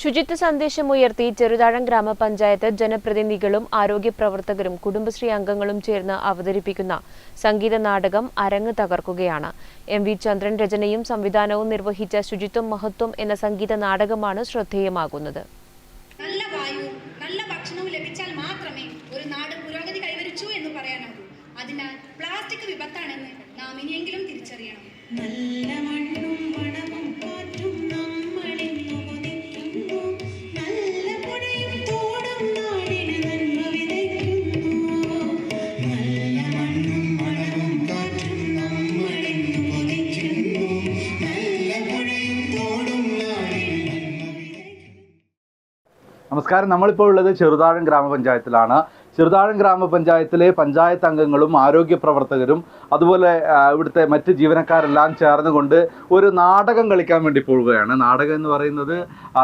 ശുചിത്വ സന്ദേശമുയർത്തി ചെറുതാഴം ഗ്രാമപഞ്ചായത്ത് ജനപ്രതിനിധികളും ആരോഗ്യ പ്രവർത്തകരും കുടുംബശ്രീ അംഗങ്ങളും ചേർന്ന് അവതരിപ്പിക്കുന്ന സംഗീത നാടകം അരങ്ങ് തകർക്കുകയാണ്. എം വി ചന്ദ്രൻ രചനയും സംവിധാനവും നിർവഹിച്ച ശുചിത്വം മഹത്വം എന്ന സംഗീത നാടകമാണ് ശ്രദ്ധേയമാകുന്നത്. നല്ല നല്ല ഭക്ഷണവും ലഭിച്ചാൽ മാത്രമേ ഒരു നാട് പുരോഗതി കൈവരിച്ചു എന്ന് പറയാനാകൂ. അതിനാൽ പ്ലാസ്റ്റിക് വിപത്താണെന്ന് നാം ഇനിയെങ്കിലും തിരിച്ചറിയണം. നല്ല മണ്ണും നമസ്കാരം. നമ്മളിപ്പോൾ ഉള്ളത് ചെറുതാഴം ഗ്രാമപഞ്ചായത്തിലാണ്. ചെറുതാഴം ഗ്രാമപഞ്ചായത്തിലെ പഞ്ചായത്ത് അംഗങ്ങളും ആരോഗ്യ പ്രവർത്തകരും അതുപോലെ ഇവിടുത്തെ മറ്റ് ജീവനക്കാരെല്ലാം ചേർന്നുകൊണ്ട് ഒരു നാടകം കളിക്കാൻ വേണ്ടി പോവുകയാണ്. നാടകം എന്ന് പറയുന്നത്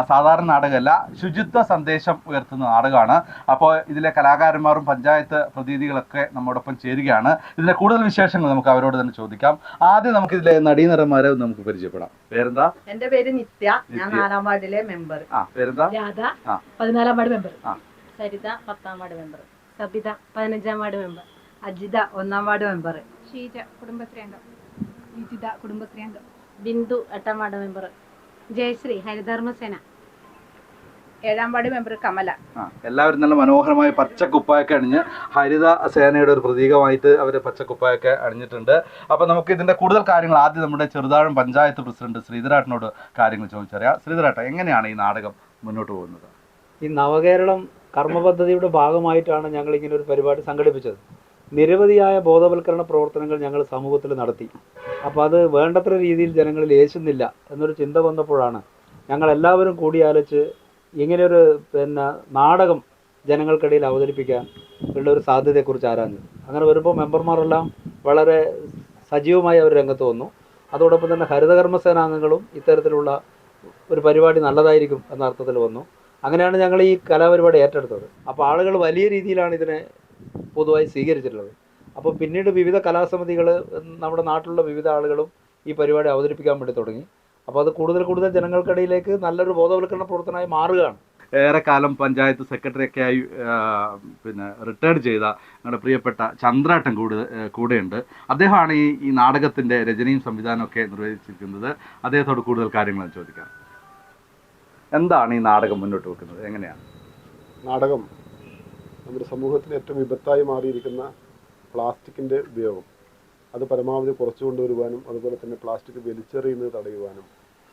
സാധാരണ നാടകമല്ല ശുചിത്വ സന്ദേശം ഉയർത്തുന്ന നാടകമാണ്. അപ്പോൾ ഇതിലെ കലാകാരന്മാരും പഞ്ചായത്ത് പ്രതിനിധികളൊക്കെ നമ്മോടൊപ്പം ചേരുകയാണ്. ഇതിന്റെ കൂടുതൽ വിശേഷങ്ങൾ നമുക്ക് അവരോട് തന്നെ ചോദിക്കാം. ആദ്യം നമുക്ക് ഇതിലെ നടീനടന്മാരെ നമുക്ക് പരിചയപ്പെടാം. പേരെന്താ? എന്റെ പേര് നിത്യ. ഞാൻ നാലാം വാർഡിലെ മെമ്പർ. ആ പേരെന്താ? രാധ. പതിനാലാം വാർഡ് മെമ്പർ. ആ. സരിത പത്താം വാർഡ് മെമ്പർ. സബിത പതിനഞ്ചാം വാർഡ് മെമ്പർ അജിത ഒന്നാം വാർഡ് മെമ്പർ ഷീജ കുടുംബശ്രീ അംഗം വിജിത കുടുംബശ്രീ അംഗം ബിന്ദു എട്ടാം വാർഡ് മെമ്പർ ജയശ്രീ ഹരിധർമ്മസേന. ഏഴാം വാർഡ് മെമ്പർ കമല. ആ, എല്ലാവരും നല്ല മനോഹരമായ പച്ചക്കുപ്പായൊക്കെ അണിഞ്ഞ് ഹരിത സേനയുടെ ഒരു പ്രതീകമായിട്ട് അവർ പച്ചക്കുപ്പായൊക്കെ അണിഞ്ഞിട്ടുണ്ട്. അപ്പൊ നമുക്ക് ഇതിന്റെ കൂടുതൽ കാര്യങ്ങൾ ആദ്യം നമ്മുടെ ചെറുതാഴം പഞ്ചായത്ത് പ്രസിഡന്റ് ശ്രീധരാട്ടനോട് കാര്യങ്ങൾ ചോദിച്ചറിയാം. ശ്രീധരാട്ട എങ്ങനെയാണ് ഈ നാടകം മുന്നോട്ട് പോകുന്നത്? ഈ നവകേരളം കർമ്മ പദ്ധതിയുടെ ഭാഗമായിട്ടാണ് ഞങ്ങൾ ഇങ്ങനെ ഒരു പരിപാടി സംഘടിപ്പിച്ചത്. നിരവധിയായ ബോധവൽക്കരണ പ്രവർത്തനങ്ങൾ ഞങ്ങൾ സമൂഹത്തിൽ നടത്തി. അപ്പോൾ അത് വേണ്ടത്ര രീതിയിൽ ജനങ്ങളിൽ ഏശുന്നില്ല എന്നൊരു ചിന്ത വന്നപ്പോഴാണ് ഞങ്ങൾ എല്ലാവരും കൂടിയാലോചിച്ച് ഇങ്ങനെയൊരു പിന്നെ നാടകം ജനങ്ങൾക്കിടയിൽ അവതരിപ്പിക്കാൻ ഉള്ള ഒരു സാധ്യതയെക്കുറിച്ച് ആരാഞ്ഞത്. അങ്ങനെ വരുമ്പോൾ മെമ്പർമാരെല്ലാം വളരെ സജീവമായി അവർ രംഗത്ത് വന്നു. അതോടൊപ്പം തന്നെ ഹരിതകർമ്മസേനാംഗങ്ങളും ഇത്തരത്തിലുള്ള ഒരു പരിപാടി നല്ലതായിരിക്കും എന്ന അർത്ഥത്തിൽ വന്നു. അങ്ങനെയാണ് ഞങ്ങൾ ഈ കലാപരിപാടി ഏറ്റെടുത്തത്. അപ്പോൾ ആളുകൾ വലിയ രീതിയിലാണ് ഇതിനെ പൊതുവായി സ്വീകരിച്ചിട്ടുള്ളത്. അപ്പോൾ പിന്നീട് വിവിധ കലാസമിതികൾ നമ്മുടെ നാട്ടിലുള്ള വിവിധ ആളുകളും ഈ പരിപാടി അവതരിപ്പിക്കാൻ വേണ്ടി തുടങ്ങി. അപ്പോൾ അത് കൂടുതൽ കൂടുതൽ ജനങ്ങൾക്കിടയിലേക്ക് നല്ലൊരു ബോധവൽക്കരണ പ്രവർത്തനമായി മാറുകയാണ്. ഏറെക്കാലം പഞ്ചായത്ത് സെക്രട്ടറി ഒക്കെ ആയി പിന്നെ റിട്ടയർഡ് ചെയ്ത ഞങ്ങളുടെ പ്രിയപ്പെട്ട ചന്ദ്രാട്ടൻ കൂടെ കൂടെയുണ്ട്. അദ്ദേഹമാണ് ഈ ഈ നാടകത്തിന്റെ രചനയും സംവിധാനമൊക്കെ നിർവഹിച്ചിരിക്കുന്നത്. അദ്ദേഹത്തോട് കൂടുതൽ കാര്യങ്ങൾ ചോദിക്കാം. എന്താണ് ഈ നാടകം മുന്നോട്ട് വെക്കുന്നത്? എങ്ങനെയാണ്? നാടകം നമ്മുടെ സമൂഹത്തിൽ ഏറ്റവും വിപത്തായി മാറിയിരിക്കുന്ന പ്ലാസ്റ്റിക്കിന്റെ ഉപയോഗം. അത് പരമാവധി കുറച്ചു കൊണ്ടുവരുവാനും അതുപോലെ തന്നെ പ്ലാസ്റ്റിക് വലിച്ചെറിയുന്നത് തടയുവാനും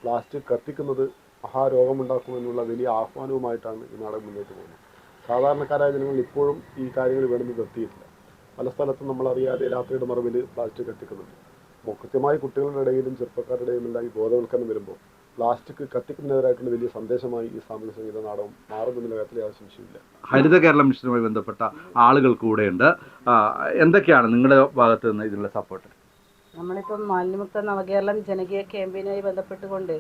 പ്ലാസ്റ്റിക് കത്തിക്കുന്നത് മഹാരോഗമുണ്ടാക്കുമെന്നുള്ള വലിയ ആഹ്വാനവുമായിട്ടാണ് ഈ നാടകം മുന്നോട്ട് പോകുന്നത്. സാധാരണക്കാരായ ജനങ്ങൾ ഇപ്പോഴും ഈ കാര്യങ്ങൾ വേണമെന്ന് നിർത്തിയിട്ടില്ല. പല സ്ഥലത്തും നമ്മളറിയാതെ രാത്രിയുടെ മറവിൽ പ്ലാസ്റ്റിക് കത്തിക്കുന്നുണ്ട്. കൃത്യമായി കുട്ടികളുടെ ഇടയിലും ചെറുപ്പക്കാരുടെ ഇടയിലും എല്ലാം ഈ ബോധവൽക്കരണം വരുമ്പോൾ പ്ലാസ്റ്റിക് കത്തിക്കുന്നതിനെതിരായിട്ടുള്ള വലിയ സന്ദേശമായി ഈ സാമൂഹ്യ സംഗീത നാടകം മാറുമെന്നുള്ള കാര്യത്തിൽ യാതൊരു സംശയമില്ല ഹരിത കേരള മിഷനുമായി ബന്ധപ്പെട്ട ആളുകൾ കൂടെയുണ്ട്. എന്തൊക്കെയാണ് നിങ്ങളുടെ ഭാഗത്ത് നിന്ന് ഇതിനുള്ള സപ്പോർട്ട് നമ്മളിപ്പം മാലിന്യമുക്ത നവകേരളം ജനകീയ ക്യാമ്പയിനുമായി ബന്ധപ്പെട്ടുകൊണ്ട്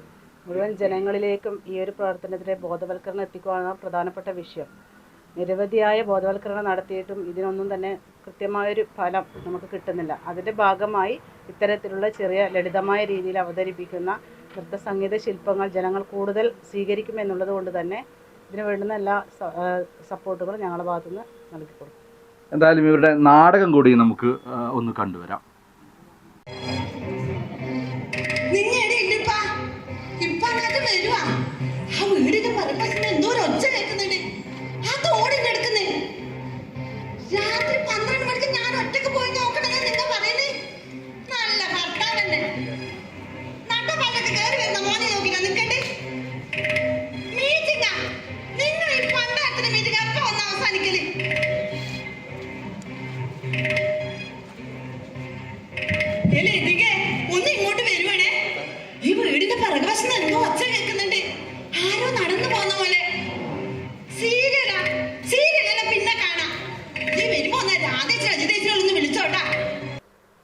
മുഴുവൻ ജനങ്ങളിലേക്കും ഈ ഒരു പ്രവർത്തനത്തിലെ ബോധവൽക്കരണം എത്തിക്കുകയാണ് പ്രധാനപ്പെട്ട വിഷയം. നിരവധിയായ ബോധവൽക്കരണം നടത്തിയിട്ടും ഇതിനൊന്നും തന്നെ കൃത്യമായൊരു ഫലം നമുക്ക് കിട്ടുന്നില്ല. അതിന്റെ ഭാഗമായി ഇത്തരത്തിലുള്ള ചെറിയ ലളിതമായ രീതിയിൽ അവതരിപ്പിക്കുന്ന നൃത്ത സംഗീത ശില്പങ്ങൾ ജനങ്ങൾ കൂടുതൽ സ്വീകരിക്കുമെന്നുള്ളത് കൊണ്ട് തന്നെ ഇതിന് വേണ്ടുന്ന എല്ലാ സപ്പോർട്ടുകളും ഞങ്ങളുടെ ഭാഗത്തുനിന്ന് നൽകിക്കൊടുക്കും. എന്തായാലും ഇവരുടെ നാടകം കൂടി നമുക്ക് ഒന്ന് കണ്ടുവരാം. ഇങ്ങോട്ട് ഈ വീടിന്റെ ആരോ നടന്നു പോലെ. നീ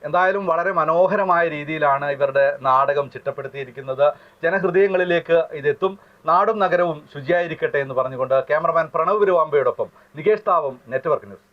എന്തായാലും വളരെ മനോഹരമായ രീതിയിലാണ് ഇവരുടെ നാടകം ചിട്ടപ്പെടുത്തിയിരിക്കുന്നത്. ജനഹൃദയങ്ങളിലേക്ക് ഇതെത്തും. നാടും നഗരവും ശുചിയായിരിക്കട്ടെ എന്ന് പറഞ്ഞുകൊണ്ട് ക്യാമറമാൻ പ്രണവ് ഗുരുവാമ്പയോടൊപ്പം നികേഷ് താവും നെറ്റ്വർക്ക് ന്യൂസ്.